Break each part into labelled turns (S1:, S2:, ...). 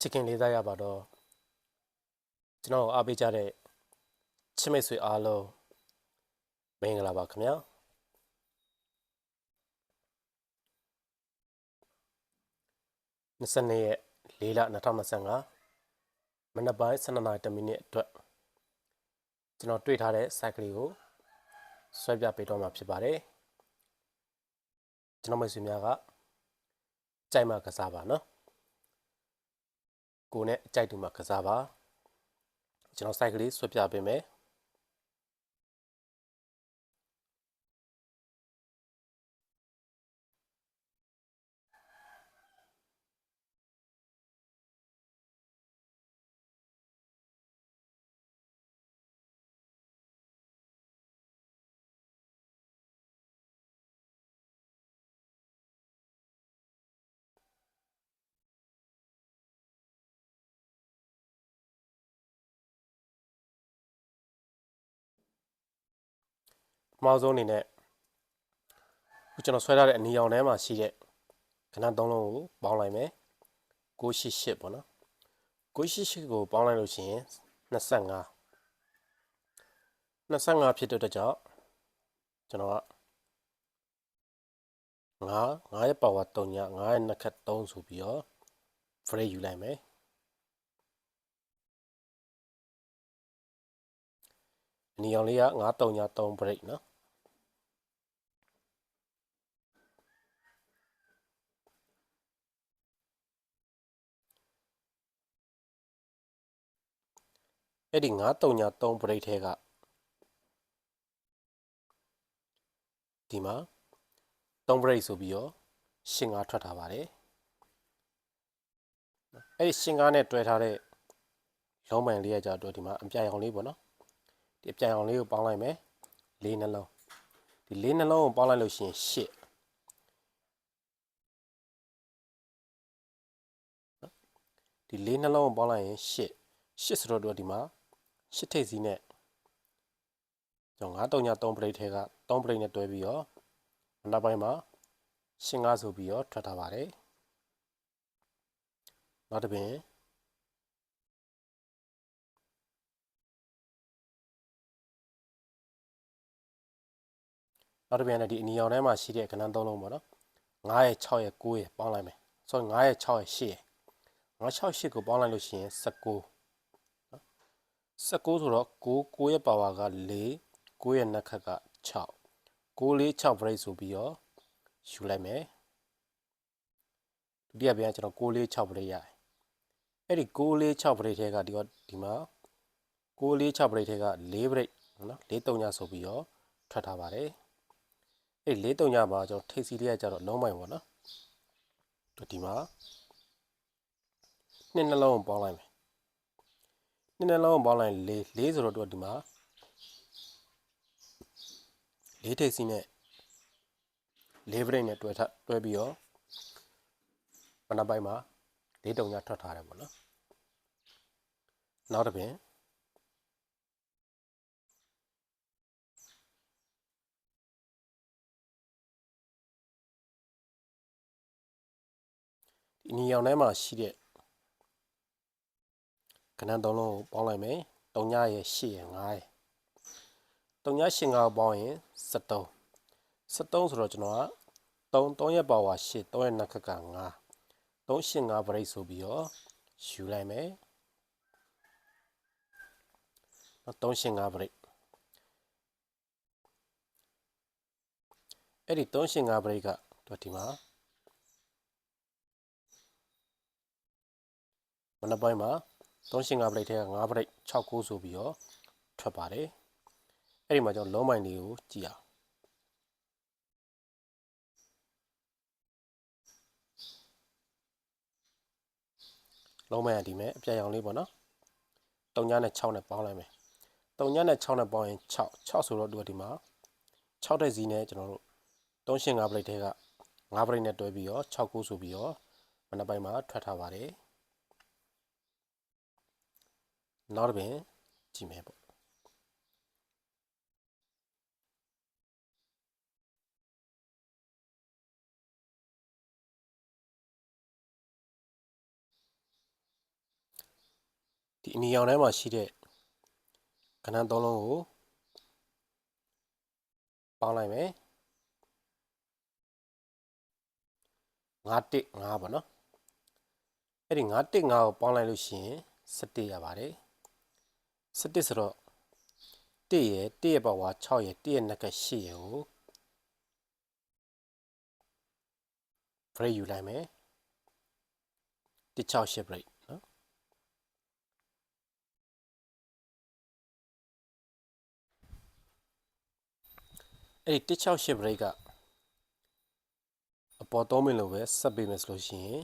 S1: ချစ်ခင်လေးစားရပါတော့ကျွန်တော်ကိုအားပေးကြတဲ့ချစ်မိတ်ဆွေအားလုံးမင်္ဂလာပါခင်ဗျာ22ရက်4လ2025မနက်ပိုင်း12နာရီမိနစ်အတွက်ကျွန်တော်တွေ့ထားတဲ့ site ကလေးကိုဆွဲပြပေးတော့မှာဖြစ်ပါတယ်ကျွန်တော်မိတ်ဆွေများကကြိုက်မှကစားပါနော် ကိုနဲ့အကြိုက်တူမှာကစားပါကျွန်တော် site ကလေးဆွဲပြပေးမယ် ပထမဆုံးအနေနဲ့ခုကျွန်တော်ဆွဲထားတဲ့အနီရောင်ထဲမှာရှိတဲ့ခဏသုံးလုံးကိုပေါင်းလိုက်မယ်688ပေါ့နော်688ကိုပေါင်းလိုက်လို့ရှိရင်25 25ဖြစ်တဲ့အတွက်ကြောင့်ကျွန်တော်က9 9ရဲ့ပါဝါ3ည9ရဲ့နှစ်ခတ်3ဆိုပြီးတော့ frame ယူလိုက်မယ်အနီရောင်လေးက9 3ည3 break နော် အဲ့ဒီ9 3ည3 break ထဲကဒီမှာ3 break ဆိုပြီးတော့ရှင်းကားထွက်ထားပါတယ်အဲ့ဒီရှင်းကားနဲ့တွဲထားတဲ့လုံးပိုင်လေးကကြတော့ဒီမှာအပြာရောင်လေးပေါ့နော်ဒီအပြာရောင်လေးကိုပေါင်းလိုက်မယ်လေးနှလုံးဒီလေးနှလုံးကိုပေါင်းလိုက်လို့ရှိရင်8ဒီလေးနှလုံးကိုပေါင်းလိုက်ရင်8 8ဆိုတော့ဒီမှာ 8ထိပ်စီးနဲ့ကျွန်တော်9 3 3 plate ထဲက3 plate နဲ့တွဲပြီးတော့နောက်ပိုင်းမှာရှင်းကားဆိုပြီးတော့ထွက်ထားပါတယ်နောက်တစ်ပင်နောက်တစ်ပြန်လည်းဒီအနီရောင်ထဲမှာရှိတဲ့ကဏ္ဍသုံးလုံးပေါ့နော်9ရဲ့6ရဲ့9ရဲ့ပေါင်းလိုက်မယ်ဆိုတော့9ရဲ့6ရဲ့8ရဲ့9 6 8ကိုပေါင်းလိုက်လို့ရှိရင်19 19ဆိုတော့9 9ရဲ့ပါဝါက4 9ရဲ့နှက်ခတ်က6 6 4 6 break ဆိုပြီးတော့ယူလိုက်မယ်ဒုတိယပြန်ကျွန်တော်6 4 6 break ရတယ်အဲ့ဒီ6 4 6 break ထဲကဒီကဒီမှာ6 4 6 break ထဲက4 break နော်4 3ညဆိုပြီးတော့ထွက်ထားပါတယ်အဲ့4 3ညမှာကျွန်တော်ထိပ်စီလေးကကျတော့လုံးမိုင်ပေါ့နော်ဒီမှာနှစ်နှလုံးပေါင်းလိုက်မယ် နှစ်နှလုံးပေါင်းလိုက်၄၄ဆိုတော့တို့ဒီမှာ၄ထိပ်စီနဲ့၄ဘရိတ်နဲ့တွဲထတွဲပြီးတော့မနက်ပိုင်းမှာ၄တုံညထွက်ထားတယ်ပေါ့နော်နောက်တစ်ပင်ဒီနီရောင်ထဲမှာရှိတဲ့ ကဏ္ဍသုံးလုံးကိုပေါင်းလိုက်မယ်တုံညရဲ့8ရဲ့9ရဲ့တုံည8 9ပေါင်းရင်73 73ဆိုတော့ကျွန်တော်က3 3ရက်ပါဝါ8 3ရက်နှစ်ခက်က9 3 8 5 break ဆိုပြီးတော့ယူလိုက်မယ်နော်3 8 5 break အဲ့ဒီ3 8 5 break ကတော့ဒီမှာမနက်ပိုင်းမှာ 3ရှင်5 break ထဲက5 break 6 9ဆိုပြီးတော့ထွက်ပါတယ်အဲ့ဒီမှာကျွန်တော်လုံးမိုင်လေးကိုကြည့်အောင်လုံးမိုင်ကဒီမဲ့အပြာရောင်လေးပေါ့နော်3ညနဲ့6နဲ့ပေါင်းလိုက်မယ်3ညနဲ့6နဲ့ပေါင်းရင်6 6ဆိုတော့ဒီကဒီမှာ6တဲ့စီနဲ့ကျွန်တော်တို့3ရှင်5 break ထဲက5 break နဲ့တွဲပြီးတော့6 9ဆိုပြီးတော့မနက်ပိုင်းမှာထွက်ထားပါတယ် နောက်တစ်ပင်ကြည့်မယ်ပေါ့ဒီအနီရောင်ထဲမှာရှိတဲ့ကဏ္ဍသုံးလုံးကိုပေါင်းလိုက်မယ်9 1 5ပေါ့နော်အဲ့ဒီ9 1 5ကိုပေါင်းလိုက်လို့ရှိရင်17ရပါတယ် 17ဆိုတော့1ရဲ့1ရဲ့ဘဝ6ရဲ့1ရဲ့နှက်က8ရဲ့ကို break ယူလိုက်မယ်168 break နော်အဲ့ဒီ168 break ကအပေါ်3မိနစ်လိုပဲဆက်ပေးမယ်ဆိုလို့ရှိရင်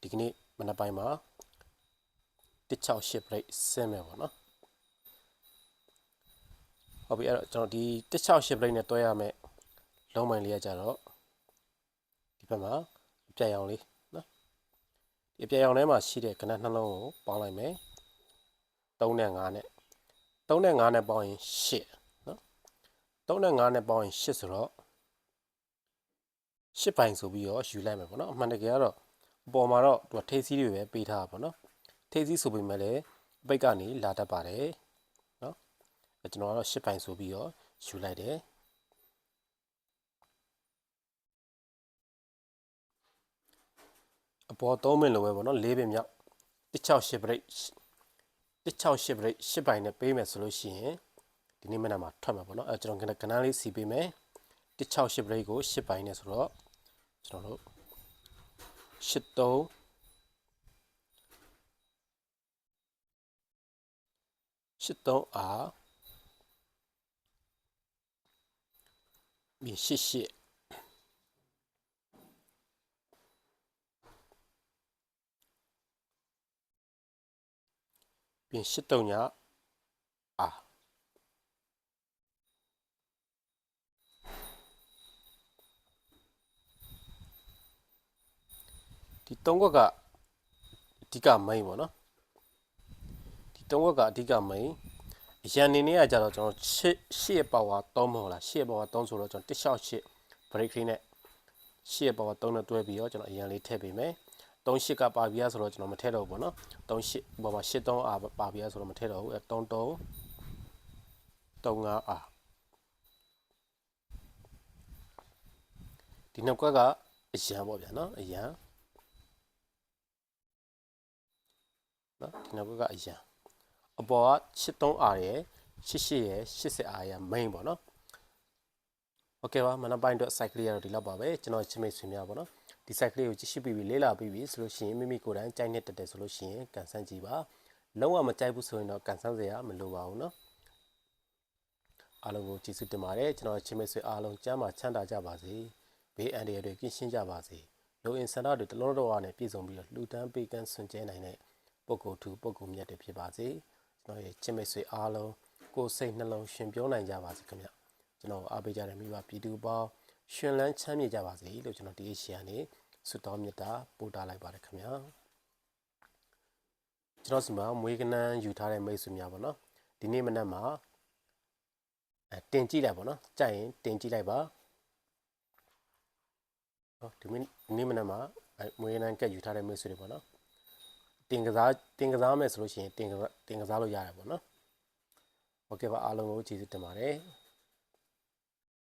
S1: ဒီကနေ့မနက်ပိုင်းမှာ168 break ဆင်းမယ်ပေါ့နော် ဟုတ်ပြီအဲ့တော့ကျွန်တော်ဒီ168 break နဲ့တွဲရမယ်လုံးမိုင်လေးကကြတော့ဒီဘက်မှာအပြတ်ရောင်လေးနော်ဒီအပြတ်ရောင်ထဲမှာရှိတဲ့ကနက်နှလုံးကိုပေါင်းလိုက်မယ်3နဲ့5နဲ့3နဲ့5နဲ့ပေါင်းရင်8နော်3နဲ့5နဲ့ပေါင်းရင်8ဆိုတော့8ပိုင်ဆိုပြီးတော့ယူလိုက်မယ်ပေါ့နော်အမှန်တကယ်ကတော့အပေါ်မှာတော့သူကထိပ်စီးတွေပဲပေးထားတာပေါ့နော်ထိပ်စီးဆိုပေမဲ့လည်းအပိတ်ကနေလာတတ်ပါတယ်နော်အဲ ကျွန်တော်ကတော့8ပိုင်ဆိုပြီးတော့ယူလိုက်တယ်အပေါ်3မိနစ်လိုပဲပေါ့နော်၄ပင်မြောက်168 break 168 break 8ပိုင်နဲ့ပေးမယ်ဆိုလို့ရှိရင်ဒီနေ့မနက်မှာထွက်မှာပေါ့နော်အဲကျွန်တော်ကဏ္ဍလေးစီပေးမယ်168 break ကို8ပိုင်နဲ့ဆိုတော့ကျွန်တော်တို့83 83အား မြေ88ပြင်83ညအာဒီ၃ခွက်ကအဓိက main ပေါ့နော်ဒီ၃ခွက်ကအဓိက main အ ရန်နေနေကကြတော့ကျွန်တော်ရှစ်ရှစ်ရဲ့ power 3မဟုတ်လားရှစ်ရဲ့ power 3ဆိုတော့ကျွန်တော်168 break လေးနဲ့ရှစ်ရဲ့ power 3နဲ့တွဲပြီးတော့ကျွန်တော်အရန်လေးထည့်ပေးမယ်38ကပါပြရဆိုတော့ကျွန်တော်မထည့်တော့ဘူးပေါ့နော်38ပေါ်မှာ83အာပါပြရဆိုတော့မထည့်တော့ဘူးအဲ33 35အာဒီနှစ်ကွက်ကအရန်ပေါ့ဗျာနော်အရန်နော်ဒီနှစ်ကွက်ကအရန် အပေါ်က83အာရယ်88ရယ်80အာရယ် main ပေါ့နော်โอเคပါမနက်ပိုင်းအတွက် cycle ရတော့ဒီလောက်ပါပဲကျွန်တော်ချင်းမိတ်ဆွေများပေါ့နော်ဒီ cycle ကိုကြည့်ရှုပြီးပြီလေးလာပြီးပြီဆိုလို့ရှိရင်မိမိကိုယ်တိုင်ကြိုက်နေတတ်တယ်ဆိုလို့ရှိရင်ကန်ဆန်းကြည့်ပါလုံးဝမကြိုက်ဘူးဆိုရင်တော့ကန်ဆန်းစရာမလိုပါဘူးเนาะအားလုံးကိုကျေးဇူးတင်ပါတယ်ကျွန်တော်ချင်းမိတ်ဆွေအားလုံးကျမ်းမာချမ်းသာကြပါစေဘေးအန္တရာယ်တွေကင်းရှင်းကြပါစေလိုအင်ဆန္ဒတွေတလုံးတော်အားနဲ့ပြည့်စုံပြီးတော့လှူဒန်းပေးကမ်းဆွန်ကျဲနိုင်တဲ့ပုဂ္ဂိုလ်သူပုဂ္ဂိုလ်မြတ်တွေဖြစ်ပါစေ ကျွန်တော်ရဲ့ချင်းမိတ်ဆွေအားလုံးကိုယ်စိတ်နှလုံးရှင်ပြောနိုင်ကြပါစေခင်ဗျကျွန်တော်အားပေးကြတဲ့မိဘပြည်သူပေါင်းရှင်လန်းချမ်းမြေ့ကြပါစေလို့ကျွန်တော်ဒီရှီယာနေဆုတောင်းမေတ္တာပို့တာလိုက်ပါတယ်ခင်ဗျာကျွန်တော်စီမှာမွေးကနန်းယူထားတဲ့မိတ်ဆွေများပေါ့နော်ဒီနေ့မနက်မှာအဲတင်ကြည့်လိုက်ပေါ့နော်ကြိုက်ရင်တင်ကြည့်လိုက်ပါဟောဒီနေ့မနက်မှာအဲမွေးကနန်းကက်ယူထားတဲ့မိတ်ဆွေတွေပေါ့နော် တင်ကစားတင်ကစားမယ်ဆိုလို့ရှိရင်တင်ကစားတင်ကစားလို့ရတယ်ပေါ့နော်โอเคပါအားလုံးကိုကျေးဇူးတင်ပါတယ်